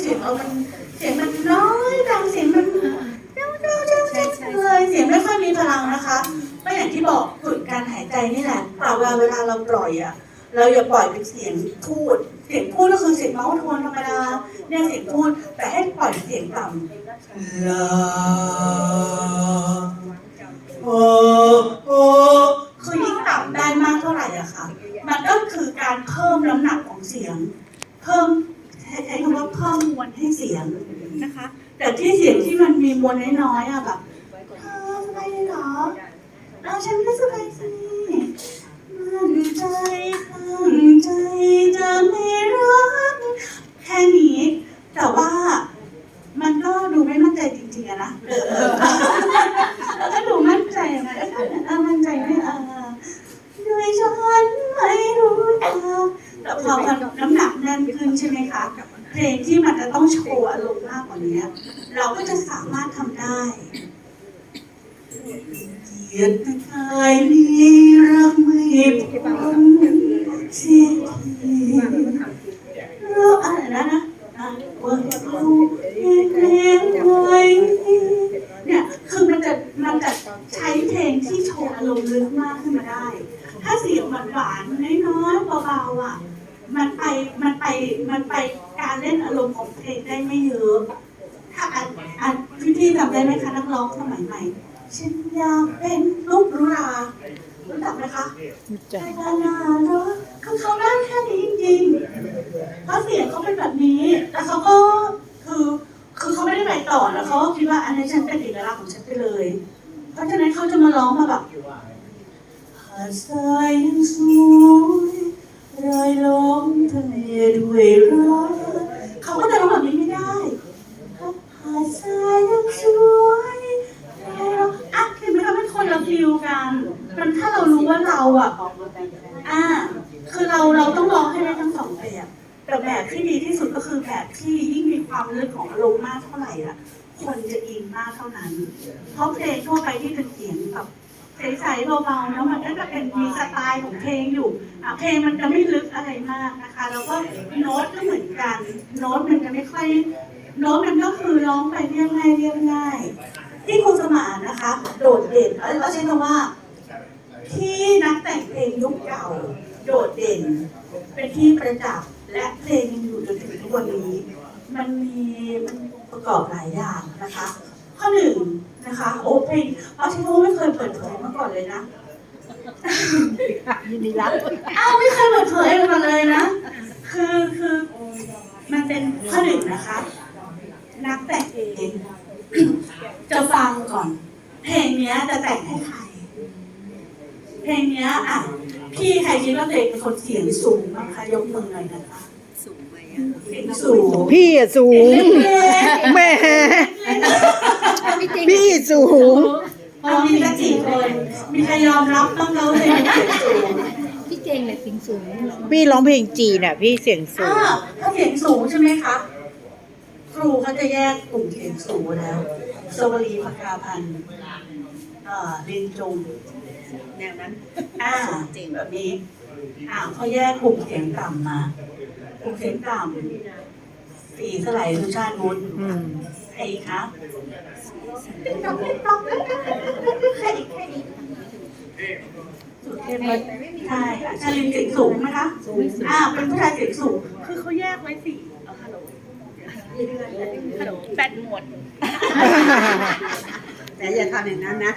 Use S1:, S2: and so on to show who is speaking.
S1: เสียงเรามันเสียงมันน้อยดังเสียงมันเจ้าเจ้าเจ้าเจ้าเลยเสียงไม่ค่อยมีพลังนะคะก็อย่างที่บอกฝึกการหายใจนี่แหละแต่วลาเวลาเราปล่อยอะเราอย่าปล่อยเป็นเสียงพูด เสียงพูดก็คือเสียงเมาส์โทนธรรมดาเนี่ยเสียงพูดแต่ให้ปล่อยเสียงต่ำลาโอโอคือยิ่งต่ำได้มากเท่าไหร่อะค่ะ มันก็คือการเพิ่มน้ำหนักของเสียง เพิ่ม มมวลให้เสียงนะคะ แต่ที่เสียงที่มันมีมวลน้อยๆอะแบบเธอสบายดีเหรอเอาฉันก็สบายสิมั่นใจตั้งใจจะไม่รักแค่นี้แต่ว่ามันก็ดูไม่มั่นใจจริงๆอะนะเออแล้วก็ดูมั่นใจนะเออเออมั่นใจไม่เออด้วยฉันไม่รู้ทางแต่พอมันน้ำหนักแน่นขึ้นใช่ไหมคะ เพลงที่มันจะต้องโชว์อารมณ์มากกว่านี้เราก็จะสามารถทำได้เกียรติกายนี้รักไม่พ้นเสียทีเราอะไรนะนะว่าเราเกรงไว้เนี่ยคือมันจะมันจะใช้เพลงที่โชว์อารมณ์ลึกมากขึ้นมาได้ ถ้าเสียงหวานๆน้อยๆเบาๆอะ มันไปมันไปมันไป การเล่นอารมณ์ของเพลงได้ไม่เยอะ ถ้าอันอันพี่พี่ๆจำได้ไหมคะนักร้องสมัยใหม่ฉันอยากเป็นลูกรุรารู้จักไหมคะใช่นานาเนาะคือเขาได้แค่นี้จริงๆเพราเสียงเขาเป็นแบบนี้ แล้วเขาก็คือคือเขาไม่ได้ไปต่อแล้วเขาก็คิดว่าอันนี้ฉันเป็นเอกลักษณ์ของฉันไปเลย เพราะฉะนั้นเขาจะมาร้องมาแบบหาด ยังสวยรายล้อมอะเห็นไหมคะเป็นคนละฟิลกัน มันถ้าเรารู้ว่าเราอะอ่าคือเราเราต้องร้องให้ได้ทั้งสองแบบแต่แบบที่ดีที่สุดก็คือแบบที่ยิ่งมีความลึกของอารมณ์มากเท่าไหร่อะคนจะอินมากเท่านั้น เพราะเพลงทั่วไปที่เป็นเสียงแบบใสๆเบาๆแล้วมันก็จะเป็นมีสไตล์ของเพลงอยู่อะเพลงมันจะไม่ลึกอะไรมากนะคะ แล้วก็โน้ตก็เหมือนกัน โน้ตมันจะไม่ค่อย โน้ตมันก็คือร้องไปเรียบง่ายเรียบง่ายที่ครูสมานนะคะ โดดเด่นเอ้ยเราใช้คำว่า ที่นักแต่งเพลงยุคเก่า โดดเด่น เป็นที่ประจักษ์และเพลงยังอยู่จนถึงทุกวันนี้ มันมีมันประกอบหลายอย่างนะคะ ข้อหนึ่งนะคะโอเพลงเอาที่พูไม่เคยเปิดเผยมาก่อนเลยนะ
S2: ยินดีรับ
S1: อ้าวไม่เคยเปิดเผยมาเลยนะ คือคือมันเป็นข้อหนึ่งนะคะ นักแต่งเองจะฟังก่อน เพลงเนี้ยจะแต่งให้ใคร เพลงเนี้ยอะพี่ใครคิดว่าตัวเองเป็นคนเสียงสูงบ้างคะยกมือหน่อยนะคะ
S2: สูงไหมอะ
S1: เสียงสูง
S3: พี่อะสู
S1: เสีย
S3: ง
S1: งเล็กๆ
S3: แหม่พี่สูง
S1: เอามีสักกี่คนมีใครยอมรับบ้างแล้วเลยเสียงสูง
S2: พี่เจงเลยสิงสูง
S3: พี่ร้องเพลงจีนอะ พี่เสียงสู
S1: อ่างถ้าเสียงสูงใช่ไหมคะ ครูเขาจะแยกกลุ่มเสียงสูงแล้วสวรีภกาพันธ์อ่าลินจง
S2: แนวนั้น
S1: อ่าแบบนี้อ่าเขาแยกกลุ่มเสียงต่ำมากลุ่มเสียงต่ำสีสไลายสุชาติมุนใครอีกคะติ๊กต๊อกติ๊กต๊อกใครอีกใครอีกสุดเทพใช่ชาลินเสียงสูงไหมคะอ่าเป็นผู้ชายเสียงสูง คือเขาแยกไว้สี่เอาฮัลโหลฮัลโหล แบตหมด
S2: แต่อย่าทำอย่างนั้นนะ